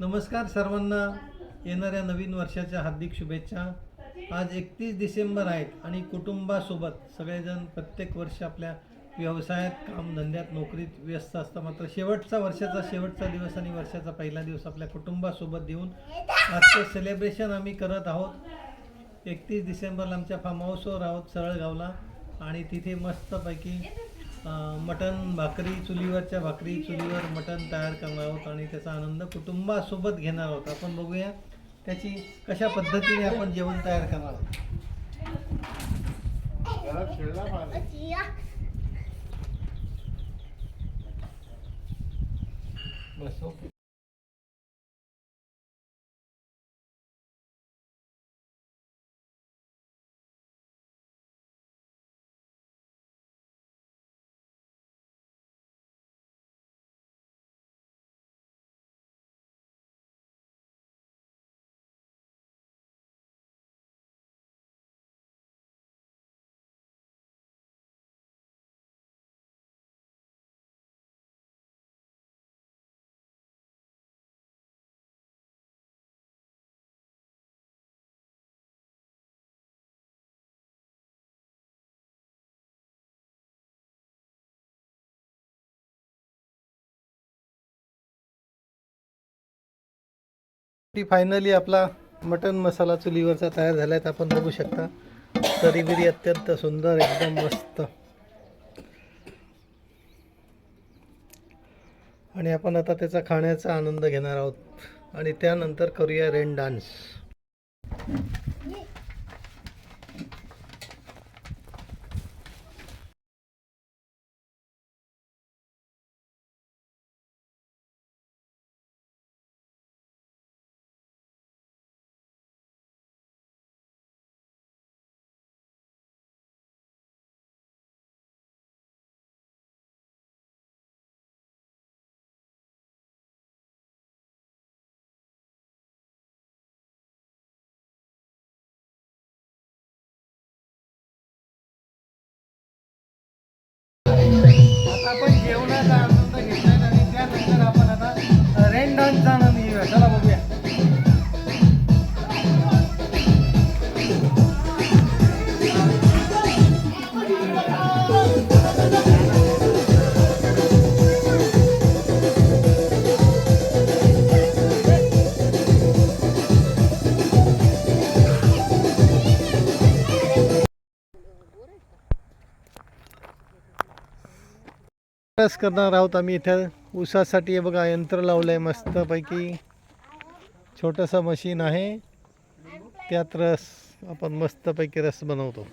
नमस्कार सर्वांना. येणाऱ्या नवीन वर्षाच्या हार्दिक शुभेच्छा. आज एकतीस डिसेंबर आहेत आणि कुटुंबासोबत सगळेजण प्रत्येक वर्ष आपल्या व्यवसायात कामधंद्यात नोकरीत व्यस्त असतात. मात्र शेवटचा वर्षाचा शेवटचा दिवस आणि वर्षाचा पहिला दिवस आपल्या कुटुंबासोबत देऊन आजचं सेलिब्रेशन आम्ही करत आहोत. एकतीस डिसेंबरला आमच्या फार्म हाऊसवर आहोत सरळगावला. आणि तिथे मस्तपैकी मटण भाकरी चुलीवरच्या भाकरी चुलीवर मटण तयार करणार आहोत आणि त्याचा आनंद कुटुंबासोबत घेणार आहोत आपण बघूया त्याची कशा पद्धतीने आपण जेवण तयार करणार आहोत. बस ओके. फायनली आपला मटन मसाला चुलीवरचा तयार झाला आहे आपण बघू शकता. तरी बिरी अत्यंत सुंदर एकदम मस्त. आणि आपण आता त्याचा खाण्याचा आनंद घेणार आहोत. आणि त्यानंतर करूया रेन डान्स. आता आपण जेवणाचा रस करणार आहोत आम्ही इथं. ऊसासाठी हे बघा यंत्र लावलं आहे मस्तपैकी. छोटंसं मशीन आहे. त्यात रस आपण मस्तपैकी रस बनवतो.